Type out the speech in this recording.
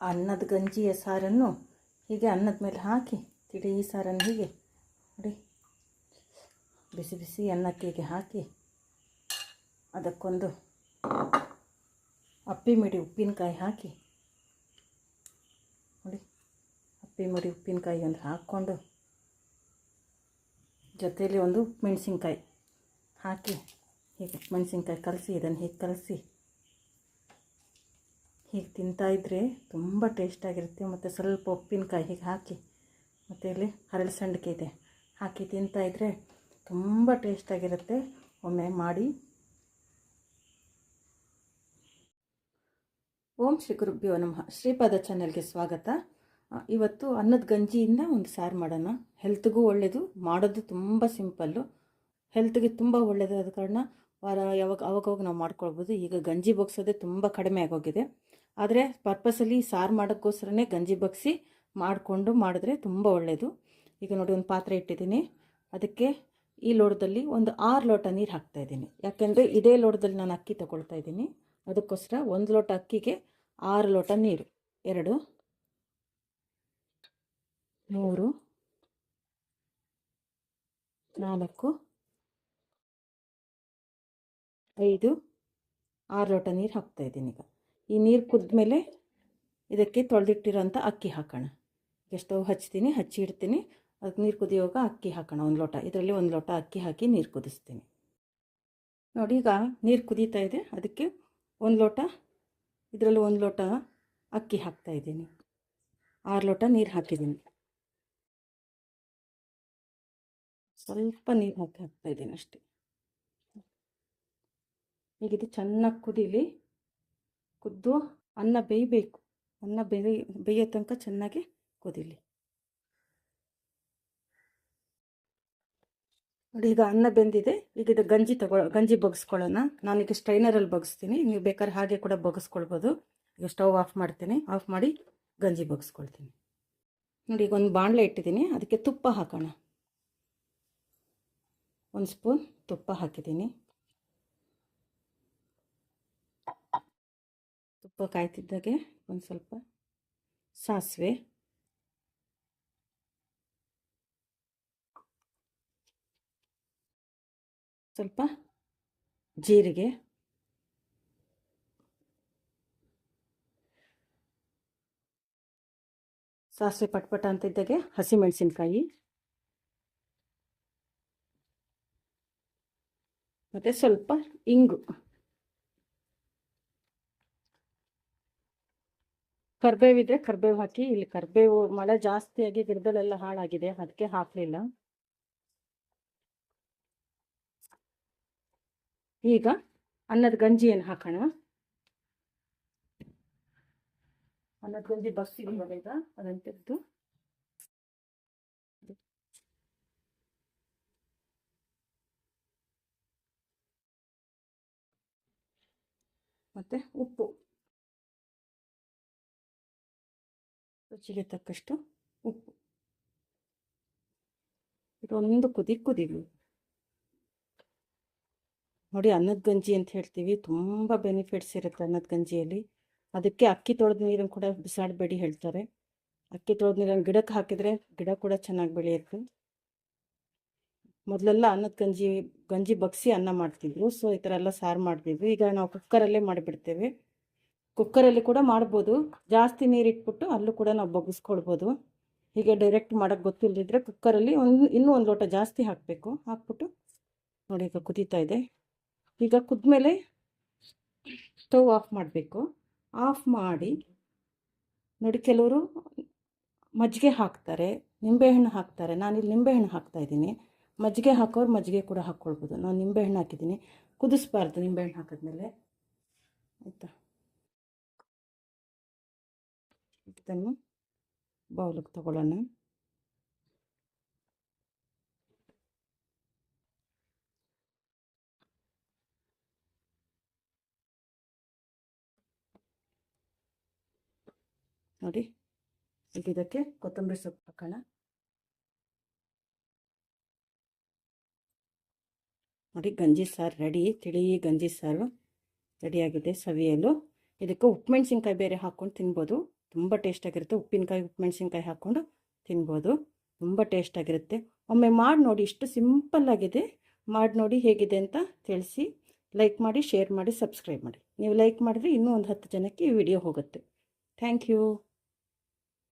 ಅನ್ನದ ಗಂಜಿಯ ಸಾರನ್ನು ಹೀಗೆ ಅನ್ನದ ಮೇಲೆ ಹಾಕಿ ತಿಳಿ ಈ ಸಾರನ್ನು ಹೀಗೆ ನೋಡಿ. ಬಿಸಿ ಬಿಸಿ ಅನ್ನಕ್ಕೆ ಹೀಗೆ ಹಾಕಿ, ಅದಕ್ಕೊಂದು ಅಪ್ಪಿ ಮಿಡಿ ಉಪ್ಪಿನಕಾಯಿ ಹಾಕಿ ನೋಡಿ. ಅಪ್ಪಿ ಮಿಡಿ ಉಪ್ಪಿನಕಾಯಿ ಒಂದು ಹಾಕ್ಕೊಂಡು ಜೊತೆಯಲ್ಲಿ ಒಂದು ಮೆಣಸಿನ್ಕಾಯಿ ಹಾಕಿ ಹೀಗೆ ಮೆಣಸಿನ್ಕಾಯಿ ಕಲಸಿ, ಇದನ್ನು ಹೀಗೆ ಕಲಸಿ ಹೀಗೆ ತಿಂತಾಯಿದ್ರೆ ತುಂಬ ಟೇಸ್ಟಾಗಿರುತ್ತೆ ಮತ್ತು ಸ್ವಲ್ಪ ಉಪ್ಪಿನಕಾಯಿ ಹೀಗೆ ಹಾಕಿ, ಮತ್ತು ಇಲ್ಲಿ ಹರಳು ಸಂಡಿಗೆ ಇದೆ. ಹಾಕಿ ತಿಂತಾಯಿದ್ರೆ ತುಂಬ ಟೇಸ್ಟಾಗಿರುತ್ತೆ ಒಮ್ಮೆ ಮಾಡಿ. ಓಂ ಶ್ರೀ ಗುರುಭ್ಯೋ ನಮಃ. ಶ್ರೀಪಾದ ಚಾನೆಲ್ಗೆ ಸ್ವಾಗತ. ಇವತ್ತು ಅನ್ನದ ಗಂಜಿಯಿಂದ ಒಂದು ಸಾರು ಮಾಡೋಣ. ಹೆಲ್ತ್ಗೂ ಒಳ್ಳೆಯದು ಮಾಡೋದು ತುಂಬ ಸಿಂಪಲ್ಲು ಹೆಲ್ತ್ಗೆ ತುಂಬ ಒಳ್ಳೆಯದು ಆದ ಕಾರಣ ವಾರ ಯಾವಾಗ ಅವಾಗವಾಗ ನಾವು ಮಾಡ್ಕೊಳ್ಬೋದು. ಈಗ ಗಂಜಿ ಬಗ್ಸೋದೇ ತುಂಬ ಕಡಿಮೆ ಆಗೋಗಿದೆ. ಆದರೆ ಪರ್ಪಸಲ್ಲಿ ಸಾರು ಮಾಡೋಕ್ಕೋಸ್ಕರನೇ ಗಂಜಿ ಬಗ್ಸಿ ಮಾಡಿಕೊಂಡು ಮಾಡಿದ್ರೆ ತುಂಬ ಒಳ್ಳೆಯದು ಈಗ ನೋಡಿ ಒಂದು ಪಾತ್ರೆ ಇಟ್ಟಿದ್ದೀನಿ. ಅದಕ್ಕೆ ಈ ಲೋಟದಲ್ಲಿ ಒಂದು ಆರು ಲೋಟ ನೀರು ಹಾಕ್ತಾ ಇದ್ದೀನಿ. ಯಾಕೆಂದರೆ ಇದೇ ಲೋಟದಲ್ಲಿ ನಾನು ಅಕ್ಕಿ ತಗೊಳ್ತಾ ಇದ್ದೀನಿ. ಅದಕ್ಕೋಸ್ಕರ ಒಂದು ಲೋಟ ಅಕ್ಕಿಗೆ ಆರು ಲೋಟ ನೀರು. ಎರಡು, ಮೂರು, ನಾಲ್ಕು, ಐದು, ಆರು ಲೋಟ ನೀರು ಹಾಕ್ತಾ ಇದ್ದೀನಿ ಈಗ. ಈ ನೀರು ಕುದ್ಮೇಲೆ ಇದಕ್ಕೆ ತೊಳೆದಿಟ್ಟಿರೋಂಥ ಅಕ್ಕಿ ಹಾಕೋಣ. ಸ್ಟವ್ ಹಚ್ತೀನಿ, ಹಚ್ಚಿ ಇಡ್ತೀನಿ. ಅದಕ್ಕೆ ನೀರು ಕುದಿಯುವಾಗ ಅಕ್ಕಿ ಹಾಕೋಣ, ಒಂದು ಲೋಟ. ಇದರಲ್ಲಿ ಒಂದು ಲೋಟ ಅಕ್ಕಿ ಹಾಕಿ ನೀರು ಕುದಿಸ್ತೀನಿ. ನೋಡಿ ಈಗ ನೀರು ಕುದೀತಾ ಇದೆ. ಅದಕ್ಕೆ ಒಂದು ಲೋಟ, ಇದರಲ್ಲಿ ಒಂದು ಲೋಟ ಅಕ್ಕಿ ಹಾಕ್ತಾ ಇದ್ದೀನಿ. ಆರು ಲೋಟ ನೀರು ಹಾಕಿದ್ದೀನಿ. ಸ್ವಲ್ಪ ನೀರು ಹಾಕಿ ಹಾಕ್ತಾಯಿದ್ದೀನಿ ಅಷ್ಟೇ. ಈಗ ಇದು ಚೆನ್ನಾಗಿ ಕುದೀಲಿ. ಕುದ್ದು ಅನ್ನ ಬೇಯಬೇಕು. ಅನ್ನ ಬೇಯ, ಬೇಯೋ ತನಕ ಚೆನ್ನಾಗಿ ಕುದಿಲಿ. ನೋಡಿ, ಈಗ ಅನ್ನ ಬೆಂದಿದೆ. ಈಗ ಇದು ಗಂಜಿ ತಗೊ ಗಂಜಿ ಬಗ್ಸ್ಕೊಳ್ಳೋಣ. ನಾನೀಗ ಸ್ಟ್ರೈನರಲ್ಲಿ ಬಗ್ಸ್ತೀನಿ. ನೀವು ಬೇಕಾದ್ರೆ ಹಾಗೆ ಕೂಡ ಬಗ್ಸ್ಕೊಳ್ಬೋದು. ಈಗ ಸ್ಟವ್ ಆಫ್ ಮಾಡ್ತೀನಿ. ಆಫ್ ಮಾಡಿ ಗಂಜಿ ಬಗ್ಸ್ಕೊಳ್ತೀನಿ. ನೋಡಿ, ಈಗ ಒಂದು ಬಾಣಲೆ ಇಟ್ಟಿದ್ದೀನಿ. ಅದಕ್ಕೆ ತುಪ್ಪ ಹಾಕೋಣ. ಒಂದು ಸ್ಪೂನ್ ತುಪ್ಪ ಹಾಕಿದ್ದೀನಿ. ತುಪ್ಪ ಕಾಯ್ತಿದ್ದಾಗೆ ಒಂದು ಸ್ವಲ್ಪ. ಸಾಸಿವೆ. ಸ್ವಲ್ಪ ಜೀರಿಗೆ. ಸಾಸಿವೆ ಪಟ್ಪಟ ಅಂತಿದ್ದಾಗೆ ಹಸಿಮೆಣಸಿನ್ಕಾಯಿ. ಮತ್ತು ಸ್ವಲ್ಪ ಇಂಗು. ಕರ್ಬೇವಿದ್ರೆ ಕರ್ಬೇವು ಹಾಕಿ, ಇಲ್ಲಿ ಕರ್ಬೇವು ಮಳೆ ಜಾಸ್ತಿಯಾಗಿ ಗಿಡದಲ್ಲೆಲ್ಲ ಹಾಳಾಗಿದೆ ಅದಕ್ಕೆ ಹಾಕಲಿಲ್ಲ. ಈಗ ಅನ್ನದ ಗಂಜಿಯನ್ನು ಹಾಕೋಣ. ಅನ್ನದ ಗಂಜಿ ಬಸ್ಸಿಗೆ ಈಗ ಅದನ್ನು ತೆಗೆದು. ಮತ್ತೆ ಉಪ್ಪು. ರುಚಿಗೆ ತಕ್ಕಷ್ಟು ಉಪ್ಪು. ಇದೊಂದು ಕುದಿ ಕುದಿಲಿ ನೋಡಿ ಅನ್ನದ ಗಂಜಿ ಅಂತ ಹೇಳ್ತೀವಿ. ತುಂಬ ಬೆನಿಫಿಟ್ಸ್ ಇರುತ್ತೆ ಅನ್ನದ ಗಂಜಿಯಲ್ಲಿ. ಅದಕ್ಕೆ ಅಕ್ಕಿ ತೊಳೆದ ನೀರನ್ನು ಕೂಡ ಬಿಸಾಡಬೇಡಿ ಹೇಳ್ತಾರೆ. ಅಕ್ಕಿ ತೊಳೆದ ನೀರನ್ನು ಗಿಡಕ್ಕೆ ಹಾಕಿದರೆ ಗಿಡ ಕೂಡ ಚೆನ್ನಾಗಿ ಬೆಳೆಯುತ್ತೆ. ಮೊದಲೆಲ್ಲ ಅನ್ನದ ಗಂಜಿ ಗಂಜಿ ಬಗ್ಸಿ ಅನ್ನ ಮಾಡ್ತಿದ್ರು. ಸೊ ಈ ಥರ ಎಲ್ಲ ಸಾರು ಮಾಡ್ತಿದ್ವಿ ಈಗ ನಾವು ಕುಕ್ಕರಲ್ಲೇ ಮಾಡಿಬಿಡ್ತೇವೆ. ಕುಕ್ಕರಲ್ಲಿ ಕೂಡ ಮಾಡ್ಬೋದು. ಜಾಸ್ತಿ ನೀರು ಇಟ್ಬಿಟ್ಟು ಅಲ್ಲೂ ಕೂಡ ನಾವು ಬಗ್ಗಿಸ್ಕೊಳ್ಬೋದು ಹೀಗೆ ಡೈರೆಕ್ಟ್ ಮಾಡೋಕ್ಕೆ ಗೊತ್ತಿಲ್ಲದಿದ್ದರೆ ಕುಕ್ಕರಲ್ಲಿ ಒಂದು, ಇನ್ನೂ ಒಂದು ಲೋಟ ಜಾಸ್ತಿ ಹಾಕಬೇಕು. ಹಾಕ್ಬಿಟ್ಟು ನೋಡಿ ಈಗ ಕುದೀತಾ ಇದೆ. ಈಗ ಕುದ್ಮೇಲೆ ಸ್ಟವ್ ಆಫ್ ಮಾಡಬೇಕು. ಆಫ್ ಮಾಡಿ ನೋಡಿ ಕೆಲವರು ಮಜ್ಜಿಗೆ ಹಾಕ್ತಾರೆ, ನಿಂಬೆಹಣ್ಣು ಹಾಕ್ತಾರೆ. ನಾನಿಲ್ಲಿ ನಿಂಬೆಹಣ್ಣು ಹಾಕ್ತಾ ಇದ್ದೀನಿ. ಮಜ್ಜಿಗೆ ಹಾಕೋರು ಮಜ್ಜಿಗೆ ಕೂಡ ಹಾಕ್ಕೊಳ್ಬೋದು. ನಾನು ನಿಂಬೆಹಣ್ಣು ಹಾಕಿದ್ದೀನಿ. ಕುದಿಸ್ಬಾರ್ದು ನಿಂಬೆಹಣ್ಣು ಹಾಕಿದ್ಮೇಲೆ. ಆಯಿತಾ? ಇದನ್ನು ಬೌಲಿಗೆ ತಗೊಳ್ಳೋಣ. ನೋಡಿ, ಈಗ ಇದಕ್ಕೆ ಕೊತ್ತಂಬರಿ ಸೊಪ್ಪು ಹಾಕೋಣ. ನೋಡಿ, ಗಂಜಿ ಸಾರು ರೆಡಿ, ತಿಳಿ ಗಂಜಿ ಸಾರು ರೆಡಿಯಾಗಿದೆ ಸವಿಯಲು. ಇದಕ್ಕೆ ಉಪ್ಪುಮೆಣ್ಸಿನ್ಕಾಯಿ ಬೇರೆ ಹಾಕ್ಕೊಂಡು ತಿನ್ಬೋದು. ತುಂಬ ಟೇಸ್ಟಾಗಿರುತ್ತೆ. ಉಪ್ಪಿನಕಾಯಿ, ಉಪ್ಪು ಮೆಣಸಿನ್ಕಾಯಿ ಹಾಕ್ಕೊಂಡು ತಿನ್ಬೋದು. ತುಂಬ ಟೇಸ್ಟಾಗಿರುತ್ತೆ. ಒಮ್ಮೆ ಮಾಡಿ ನೋಡಿ, ಇಷ್ಟು ಸಿಂಪಲ್ಲಾಗಿದೆ ಮಾಡಿ ನೋಡಿ ಹೇಗಿದೆ ಅಂತ ತಿಳಿಸಿ. ಲೈಕ್ ಮಾಡಿ, ಶೇರ್ ಮಾಡಿ, ಸಬ್ಸ್ಕ್ರೈಬ್ ಮಾಡಿ. ನೀವು ಲೈಕ್ ಮಾಡಿದ್ರೆ ಇನ್ನೂ ಒಂದು ಹತ್ತು ಜನಕ್ಕೆ ಈ ವಿಡಿಯೋ ಹೋಗುತ್ತೆ. Thank you.